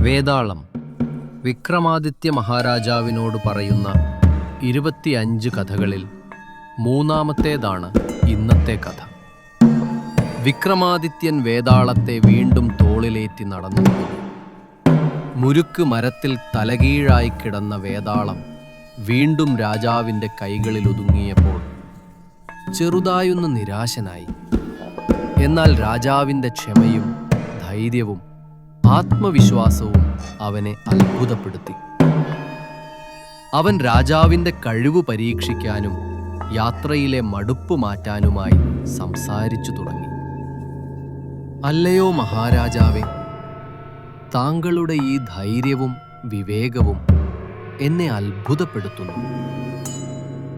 വേതാളം വിക്രമാദിത്യ മഹാരാജാവിനോട് പറയുന്ന ഇരുപത്തിയഞ്ച് കഥകളിൽ മൂന്നാമത്തേതാണ് ഇന്നത്തെ കഥ വിക്രമാദിത്യൻ വേതാളത്തെ വീണ്ടും തോളിലേറ്റി നടന്നു. മുരുക്ക് മരത്തിൽ തലകീഴായി കിടന്ന വേതാളം വീണ്ടും രാജാവിന്റെ കൈകളിൽ ഒതുങ്ങിയപ്പോൾ ചെറുതായൊന്ന് നിരാശനായി എന്നാൽ രാജാവിന്റെ ക്ഷമയും ധൈര്യവും ആത്മവിശ്വാസവും അവനെ അത്ഭുതപ്പെടുത്തി. അവൻ രാജാവിന്റെ കഴിവ് പരീക്ഷിക്കാനും യാത്രയിലെ മടുപ്പ് മാറ്റാനുമായി സംസാരിച്ചു തുടങ്ങി. അല്ലയോ മഹാരാജാവേ താങ്കളുടെ ഈ ധൈര്യവും വിവേകവും എന്നെ അത്ഭുതപ്പെടുത്തുന്നു.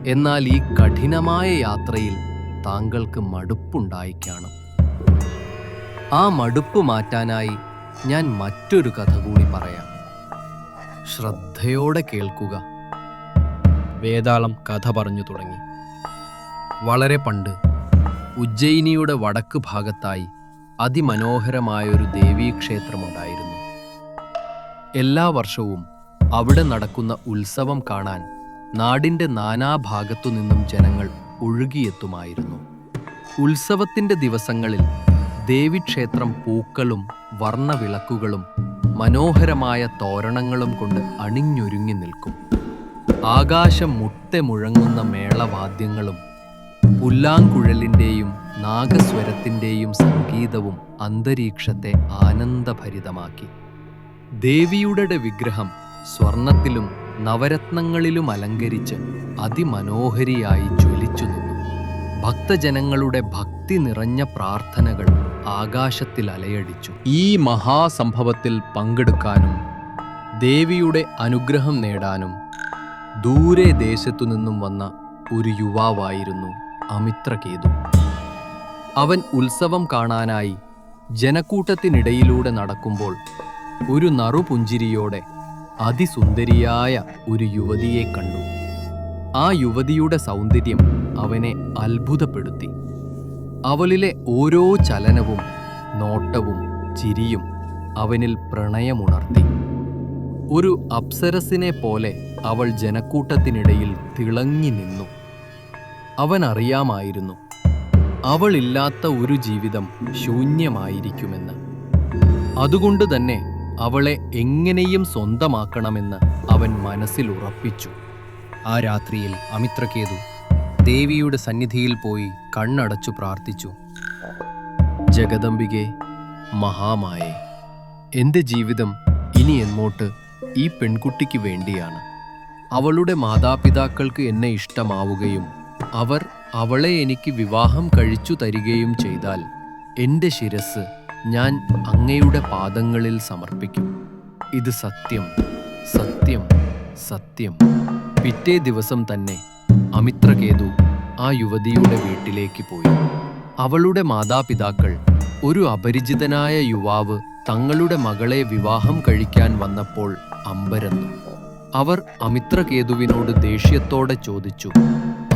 എന്നാൽ ഈ കഠിനമായ യാത്രയിൽ താങ്കൾക്ക് മടുപ്പുണ്ടായിക്കാണും ആ മടുപ്പ് മാറ്റാനായി ഞാൻ മറ്റൊരു കഥ കൂടി പറയാം. ശ്രദ്ധയോടെ കേൾക്കുക. വേതാളം കഥ പറഞ്ഞു തുടങ്ങി. വളരെ പണ്ട് ഉജ്ജയിനിയുടെ വടക്ക് ഭാഗത്തായി അതിമനോഹരമായൊരു ദേവീക്ഷേത്രമുണ്ടായിരുന്നു. എല്ലാ വർഷവും അവിടെ നടക്കുന്ന ഉത്സവം കാണാൻ നാടിന്റെ നാനാഭാഗത്തു നിന്നും ജനങ്ങൾ ഒഴുകിയെത്തുമായിരുന്നു. ഉത്സവത്തിന്റെ ദിവസങ്ങളിൽ ദേവീക്ഷേത്രം പൂക്കളും വർണവിളക്കുകളും മനോഹരമായ തോരണങ്ങളും കൊണ്ട് അണിഞ്ഞൊരുങ്ങി നിൽക്കും. ആകാശം മുട്ടെ മുഴങ്ങുന്ന മേളവാദ്യങ്ങളും പുല്ലാങ്കുഴലിന്റെയും നാഗസ്വരത്തിന്റെയും സംഗീതവും അന്തരീക്ഷത്തെ ആനന്ദഭരിതമാക്കി. ദേവിയുടെ വിഗ്രഹം സ്വർണത്തിലും നവരത്നങ്ങളിലും അലങ്കരിച്ച് അതിമനോഹരിയായി ജ്വലിച്ചു നിന്നു. ഭക്തജനങ്ങളുടെ ഭക്തി നിറഞ്ഞ പ്രാർത്ഥനകൾ ആകാശത്തിൽ അലയടിച്ചു. ഈ മഹാസംഭവത്തിൽ പങ്കെടുക്കാനും ദേവിയുടെ അനുഗ്രഹം നേടാനും ദൂരെ ദേശത്തു നിന്നും വന്ന ഒരു യുവാവായിരുന്നു അമിത്രകേതു. അവൻ ഉത്സവം കാണാനായി ജനക്കൂട്ടത്തിനിടയിലൂടെ നടക്കുമ്പോൾ ഒരു നറുപുഞ്ചിരിയോടെ അതിസുന്ദരിയായ ഒരു യുവതിയെ കണ്ടു. ആ യുവതിയുടെ സൗന്ദര്യം അവനെ അത്ഭുതപ്പെടുത്തി. അവളിലെ ഓരോ ചലനവും നോട്ടവും ചിരിയും അവനിൽ പ്രണയമുണർത്തി. ഒരു അപ്സരസിനെ പോലെ അവൾ ജനക്കൂട്ടത്തിനിടയിൽ തിളങ്ങി നിന്നു. അവൻ അറിയാമായിരുന്നു അവളില്ലാത്ത ഒരു ജീവിതം ശൂന്യമായിരിക്കുമെന്ന്. അതുകൊണ്ട് തന്നെ അവളെ എങ്ങനെയും സ്വന്തമാക്കണമെന്ന് അവൻ മനസ്സിൽ ഉറപ്പിച്ചു. ആ രാത്രിയിൽ അമിത്രകേതു ദേവിയുടെ സന്നിധിയിൽ പോയി കണ്ണടച്ചു പ്രാർത്ഥിച്ചു. ജഗദംബികെ മഹാമായെ എന്റെ ജീവിതം ഇനി എങ്ങോട്ട് ഈ പെൺകുട്ടിക്ക് വേണ്ടിയാണ്. അവളുടെ മാതാപിതാക്കൾക്ക് എന്നെ ഇഷ്ടമാവുകയും അവർ അവളെ എനിക്ക് വിവാഹം കഴിച്ചു തരികയും ചെയ്താൽ എന്റെ ശിരസ് ഞാൻ അങ്ങയുടെ പാദങ്ങളിൽ സമർപ്പിക്കും. ഇത് സത്യം സത്യം സത്യം. പിറ്റേ ദിവസം തന്നെ അമിത്രകേതു ആ യുവതിയുടെ വീട്ടിലേക്ക് പോയി. അവളുടെ മാതാപിതാക്കൾ ഒരു അപരിചിതനായ യുവാവ് തങ്ങളുടെ മകളെ വിവാഹം കഴിക്കാൻ വന്നപ്പോൾ അമ്പരന്നു. അവർ അമിത്രകേതുവിനോട് ദേഷ്യത്തോടെ ചോദിച്ചു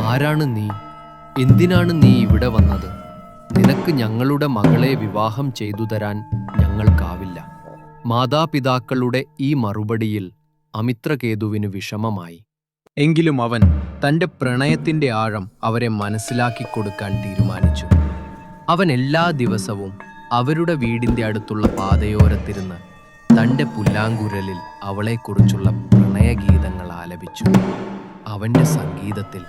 ആരാണ് നീ? എന്തിനാണ് നീ ഇവിടെ വന്നത്? നിനക്ക് ഞങ്ങളുടെ മകളെ വിവാഹം ചെയ്തു തരാൻ ഞങ്ങൾക്കാവില്ല. മാതാപിതാക്കളുടെ ഈ മറുപടിയിൽ അമിത്രകേതുവിന് വിഷമമായി. എങ്കിലും അവൻ തന്റെ പ്രണയത്തിന്റെ ആഴം അവരെ മനസ്സിലാക്കി കൊടുക്കാൻ തീരുമാനിച്ചു. അവൻ എല്ലാ ദിവസവും അവരുടെ വീടിന്റെ അടുത്തുള്ള പാതയോരത്തിരുന്ന് തന്റെ പുല്ലാങ്കുരലിൽ അവളെക്കുറിച്ചുള്ള പ്രണയഗീതങ്ങൾ ആലപിച്ചു. അവന്റെ സംഗീതത്തിൽ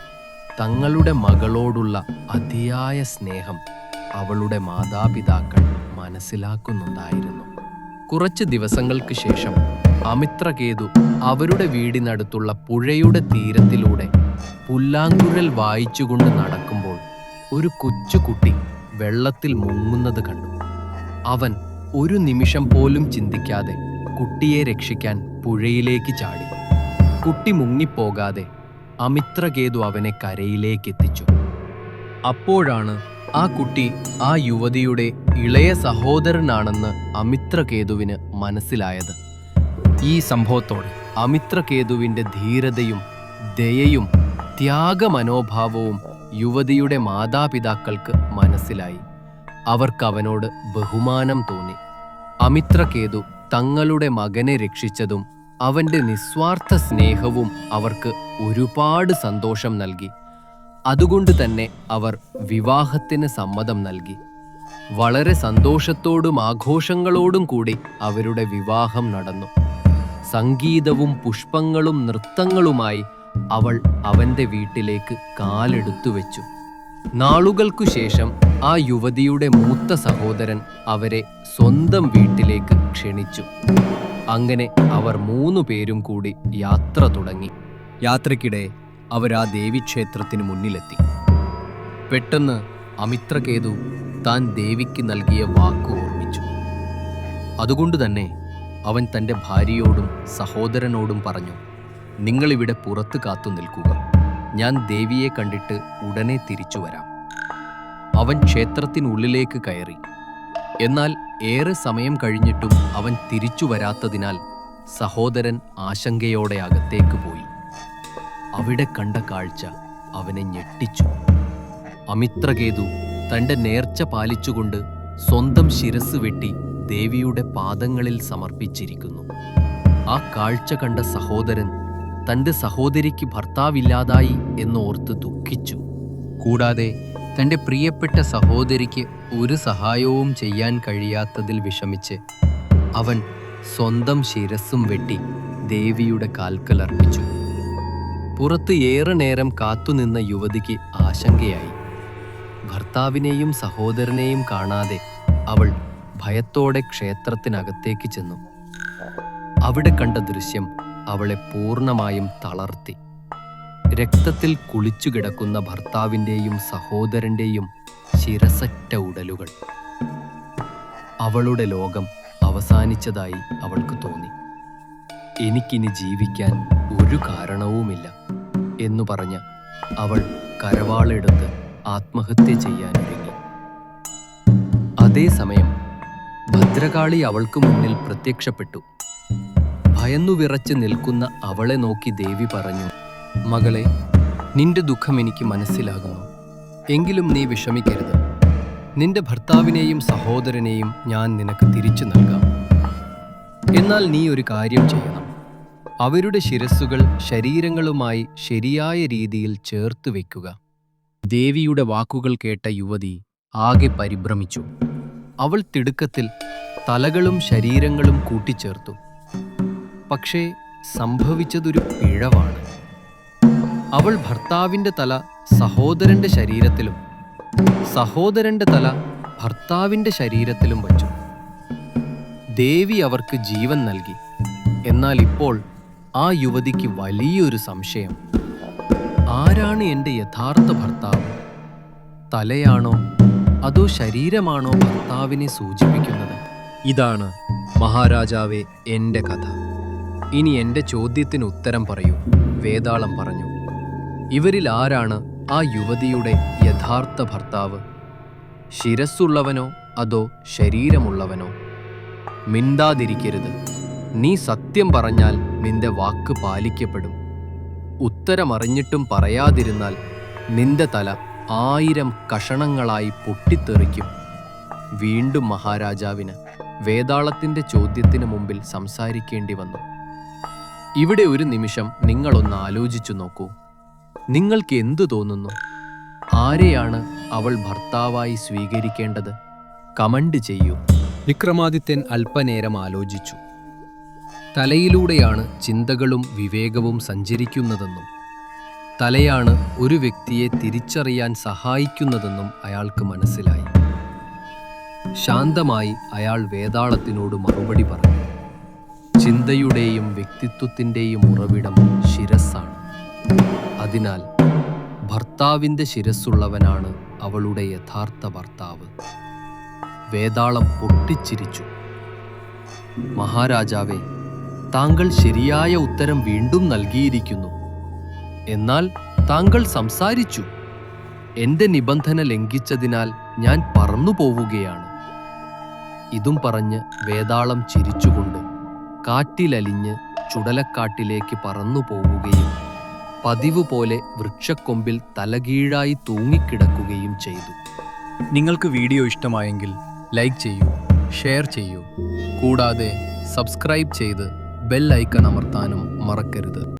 തങ്ങളുടെ മകളോടുള്ള അതിയായ സ്നേഹം അവളുടെ മാതാപിതാക്കൾ മനസ്സിലാക്കുന്നുണ്ടായിരുന്നു. കുറച്ച് ദിവസങ്ങൾക്ക് ശേഷം അമിത്രകേതു അവരുടെ വീടിനടുത്തുള്ള പുഴയുടെ തീരത്തിലൂടെ പുല്ലാങ്കുഴൽ വായിച്ചുകൊണ്ട് നടക്കുമ്പോൾ ഒരു കൊച്ചുകുട്ടി വെള്ളത്തിൽ മുങ്ങുന്നത് കണ്ടു. അവൻ ഒരു നിമിഷം പോലും ചിന്തിക്കാതെ കുട്ടിയെ രക്ഷിക്കാൻ പുഴയിലേക്ക് ചാടി. കുട്ടി മുങ്ങിപ്പോകാതെ അമിത്രകേതു അവനെ കരയിലേക്ക് എത്തിച്ചു അപ്പോഴാണ് ആ കുട്ടി ആ യുവതിയുടെ ഇളയ സഹോദരനാണെന്ന് അമിത്രകേതുവിന് മനസ്സിലായത്. ഈ സംഭവത്തോട് അമിത്രകേതുവിന്റെ ധീരതയും ദയയും ത്യാഗമനോഭാവവും യുവതിയുടെ മാതാപിതാക്കൾക്ക് മനസ്സിലായി. അവർക്ക് അവനോട് ബഹുമാനം തോന്നി. അമിത്രകേതു തങ്ങളുടെ മകനെ രക്ഷിച്ചതും അവന്റെ നിസ്വാർത്ഥ സ്നേഹവും അവർക്ക് ഒരുപാട് സന്തോഷം നൽകി. അതുകൊണ്ട് തന്നെ അവർ വിവാഹത്തിന് സമ്മതം നൽകി. വളരെ സന്തോഷത്തോടും ആഘോഷങ്ങളോടും കൂടി അവരുടെ വിവാഹം നടന്നു. സംഗീതവും പുഷ്പങ്ങളും നൃത്തങ്ങളുമായി അവൾ അവന്റെ വീട്ടിലേക്ക് കാലെടുത്തു വെച്ചു. നാളുകൾക്കു ശേഷം ആ യുവതിയുടെ മൂത്ത സഹോദരൻ അവരെ സ്വന്തം വീട്ടിലേക്ക് ക്ഷണിച്ചു. അങ്ങനെ അവർ മൂന്നു പേരും കൂടി യാത്ര തുടങ്ങി. യാത്രയ്ക്കിടെ അവർ ആ ദേവീക്ഷേത്രത്തിന് മുന്നിലെത്തി. പെട്ടെന്ന് അമിത്രകേതു താൻ ദേവിക്ക് നൽകിയ വാക്ക് ഓർമ്മിച്ചു. അതുകൊണ്ട് തന്നെ അവൻ തന്റെ ഭാര്യയോടും സഹോദരനോടും പറഞ്ഞു നിങ്ങളിവിടെ പുറത്ത് കാത്തു നിൽക്കുക. ഞാൻ ദേവിയെ കണ്ടിട്ട് ഉടനെ തിരിച്ചു വരാം. അവൻ ക്ഷേത്രത്തിനുള്ളിലേക്ക് കയറി. എന്നാൽ ഏറെ സമയം കഴിഞ്ഞിട്ടും അവൻ തിരിച്ചു വരാത്തതിനാൽ സഹോദരൻ ആശങ്കയോടെ അകത്തേക്ക് പോയി. അവിടെ കണ്ട കാഴ്ച അവനെ ഞെട്ടിച്ചു. അമിത്രകേതു തന്റെ നേർച്ച പാലിച്ചുകൊണ്ട് സ്വന്തം ശിരസ് വെട്ടി ദേവിയുടെ പാദങ്ങളിൽ സമർപ്പിച്ചിരിക്കുന്നു. ആ കാഴ്ച കണ്ട സഹോദരൻ തന്റെ സഹോദരിക്ക് ഭർത്താവില്ലാതായി എന്നോർത്ത് ദുഃഖിച്ചു. കൂടാതെ തന്റെ പ്രിയപ്പെട്ട സഹോദരിക്ക് ഒരു സഹായവും ചെയ്യാൻ കഴിയാത്തതിൽ വിഷമിച്ച് അവൻ സ്വന്തം ശിരസ്സും വെട്ടി ദേവിയുടെ കാൽക്കൽ അർപ്പിച്ചു. പുറത്ത് ഏറെ നേരം കാത്തുനിന്ന യുവതിക്ക് ആശങ്കയായി. ഭർത്താവിനെയും സഹോദരനെയും കാണാതെ അവൾ ഭയത്തോടെ ക്ഷേത്രത്തിനകത്തേക്ക് ചെന്നു. അവിടെ കണ്ട ദൃശ്യം അവളെ പൂർണമായും തളർത്തി. രക്തത്തിൽ കുളിച്ചു കിടക്കുന്ന ഭർത്താവിന്റെയും സഹോദരന്റെയും ശിരസറ്റ ഉടലുകൾ. അവളുടെ ലോകം അവസാനിച്ചതായി അവൾക്ക് തോന്നി. എനിക്കിനി ജീവിക്കാൻ ഒരു കാരണവുമില്ല എന്നു പറഞ്ഞ് അവൾ കരവാളെടുത്ത് ആത്മഹത്യ ചെയ്യാനൊരുങ്ങി. അതേസമയം ഭദ്രകാളി അവൾക്ക് മുന്നിൽ പ്രത്യക്ഷപ്പെട്ടു. ഭയന്നു വിറച്ച് നിൽക്കുന്ന അവളെ നോക്കി ദേവി പറഞ്ഞു മകളെ നിന്റെ ദുഃഖം എനിക്ക് മനസ്സിലാകുന്നു. എങ്കിലും നീ വിഷമിക്കരുത്. നിന്റെ ഭർത്താവിനെയും സഹോദരനെയും ഞാൻ നിനക്ക് തിരിച്ചു നൽകാം. എന്നാൽ നീ ഒരു കാര്യം ചെയ്യണം. അവരുടെ ശിരസ്സുകൾ ശരീരങ്ങളുമായി ശരിയായ രീതിയിൽ ചേർത്ത് വയ്ക്കുക ദേവിയുടെ വാക്കുകൾ കേട്ട യുവതി ആകെ പരിഭ്രമിച്ചു. അവൾ തിടുക്കത്തിൽ തലകളും ശരീരങ്ങളും കൂട്ടിച്ചേർത്തു. പക്ഷേ സംഭവിച്ചതൊരു പിഴവാണ്. അവൾ ഭർത്താവിന്റെ തല സഹോദരന്റെ ശരീരത്തിലും സഹോദരന്റെ തല ഭർത്താവിന്റെ ശരീരത്തിലും വച്ചു. ദേവി അവർക്ക് ജീവൻ നൽകി. എന്നാൽ ഇപ്പോൾ ആ യുവതിക്ക് വലിയൊരു സംശയം. ആരാണ് എന്റെ യഥാർത്ഥ ഭർത്താവ്? തലയാണോ അതോ ശരീരമാണോ ഭർത്താവിനെ സൂചിപ്പിക്കുന്നത്? ഇതാണ് മഹാരാജാവെ എന്റെ കഥ. ഇനി എന്റെ ചോദ്യത്തിന് ഉത്തരം പറയൂ. വേതാളം പറഞ്ഞു. ഇവരിൽ ആരാണ് ആ യുവതിയുടെ യഥാർത്ഥ ഭർത്താവ്? ശിരസ്സുള്ളവനോ അതോ ശരീരമുള്ളവനോ? മിണ്ടാതിരിക്കരുത്. നീ സത്യം പറഞ്ഞാൽ നിന്റെ വാക്ക് പാലിക്കപ്പെടും. ഉത്തരമറിഞ്ഞിട്ടും പറയാതിരുന്നാൽ നിന്റെ തല ആയിരം കഷണങ്ങളായി പൊട്ടിത്തെറിക്കും. വീണ്ടും മഹാരാജാവിന് വേതാളത്തിന്റെ ചോദ്യത്തിന് മുമ്പിൽ സംസാരിക്കേണ്ടി വന്നു. ഇവിടെ ഒരു നിമിഷം നിങ്ങളൊന്ന് ആലോചിച്ചു നോക്കൂ. നിങ്ങൾക്ക് എന്തു തോന്നുന്നു? ആരെയാണ് അവൾ ഭർത്താവായി സ്വീകരിക്കേണ്ടത്? കമന്റ് ചെയ്യൂ. വിക്രമാദിത്യൻ അല്പനേരം ആലോചിച്ചു. തലയിലൂടെയാണ് ചിന്തകളും വിവേകവും സഞ്ചരിക്കുന്നതെന്നും തലയാണ് ഒരു വ്യക്തിയെ തിരിച്ചറിയാൻ സഹായിക്കുന്നതെന്നും അയാൾക്ക് മനസ്സിലായി. ശാന്തമായി അയാൾ വേതാളത്തിനോട് മറുപടി പറഞ്ഞു. ചിന്തയുടെയും വ്യക്തിത്വത്തിന്റെയും ഉറവിടം ശിരസ്സാണ്. അതിനാൽ ഭർത്താവിന്റെ ശിരസ്സുള്ളവനാണ് അവളുടെ യഥാർത്ഥ ഭർത്താവ്. വേതാളം പൊട്ടിച്ചിരിച്ചു. മഹാരാജാവേ താങ്കൾ ശരിയായ ഉത്തരം വീണ്ടും നൽകിയിരിക്കുന്നു. എന്നാൽ താങ്കൾ സംസാരിച്ചു. എന്റെ നിബന്ധന ലംഘിച്ചതിനാൽ ഞാൻ പറന്നു പോവുകയാണ്. ഇതും പറഞ്ഞ് വേതാളം ചിരിച്ചുകൊണ്ട് കാറ്റിലലിഞ്ഞ് ചുടലക്കാട്ടിലേക്ക് പറന്നു പോവുകയും പതിവ് പോലെ വൃക്ഷക്കൊമ്പിൽ തലകീഴായി തൂങ്ങിക്കിടക്കുകയും ചെയ്തു. നിങ്ങൾക്ക് വീഡിയോ ഇഷ്ടമായെങ്കിൽ ലൈക്ക് ചെയ്യൂ ഷെയർ ചെയ്യൂ. കൂടാതെ സബ്സ്ക്രൈബ് ചെയ്ത് ബെൽ ഐക്കൺ അമർത്താനും മറക്കരുത്.